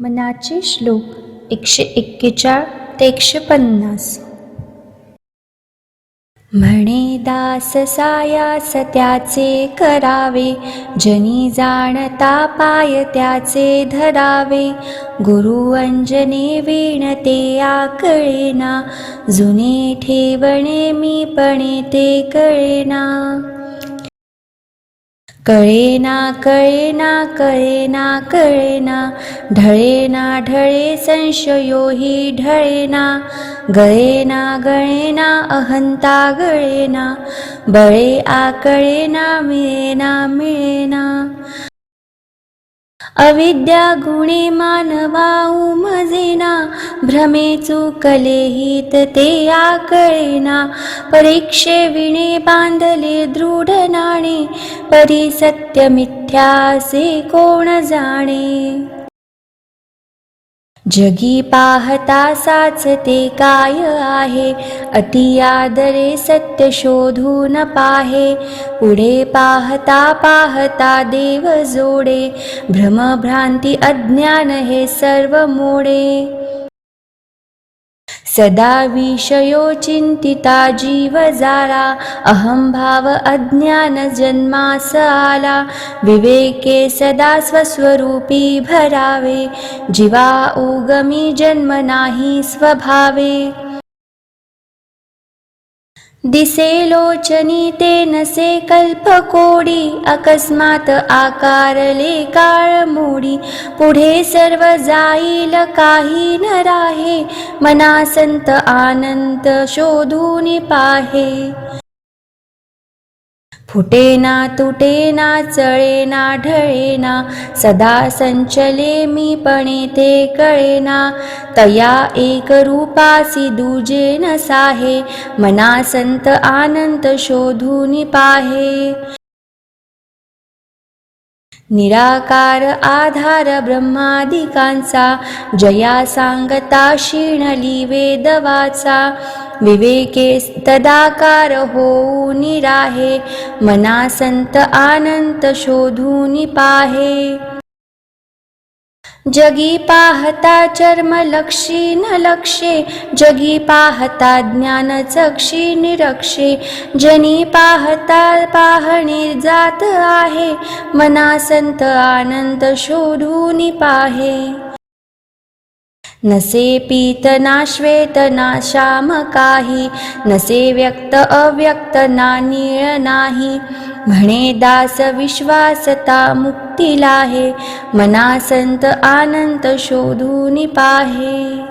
मनाचे श्लोक एकशे एक्केचाळ ते एकशे पन्नास. म्हणे दास सायास त्याचे करावे जनी जाणता पाय त्याचे धरावे. गुरु अंजने वीण ते आकळेना जुने ठेवणे मी पणे ते कळेना. कळेना कळेना कळेना कळेना ढळेना ढळे संशयो हि ढळेना गळेना गळेना अहंता गळेना बळे आकळेना मिळेना मिळेना. अविद्या गुणे मानवा उमजेना भ्रमे चुकले हित ते आकळेना. परीक्षे विणे बांधले दृढ नाणे परी सत्य मिथ्यासे कोण जाणे? जगी पाहता साच ते काय आहे? अति आदरे सत्य शोधून पाहे. पुढे पाहता पाहता देव जोडे. भ्रमभ्रांती अज्ञान हे सर्व मोडे. सदा विषयो चिंतिता जीव जारा अहंभाव अज्ञान जन्मास आला विवेके सदा स्वस्वरूपी भरावे जीवा उगमी जन्म नाही स्वभावे दिसे लोचनी ते नसे कल्पकोडी अकस्मात आकारले काळ मोडी पुढे सर्व जाईल काही न राहे मनासंत आनंद शोधून पाहे. फुटेना तुटेना ढळे ना सदा संचले मी पणे ते कळेना. तया एक रूपासी दुजे न साहे मना संत आनंद शोधून पाहे. निराकार आधार ब्रह्मादिकांचा जया सांगता शिणली वेदवाचा. विवेके तदाकार होऊन राहे मना संत शोधूनी पाहे। जगी पाहता चर्म लक्षी न लक्षे जगी पाहता ज्ञान चक्षी निरक्षे जनी पाहता पाहणे जात आहे मना संत आनंद शोधून पाहे। नसे पीत ना श्वेत ना श्याम काही नसे व्यक्त अव्यक्त ना नीळ नाही. म्हणे दास विश्वासता मुक्तीला मना संत आनंद शोधून पाहे.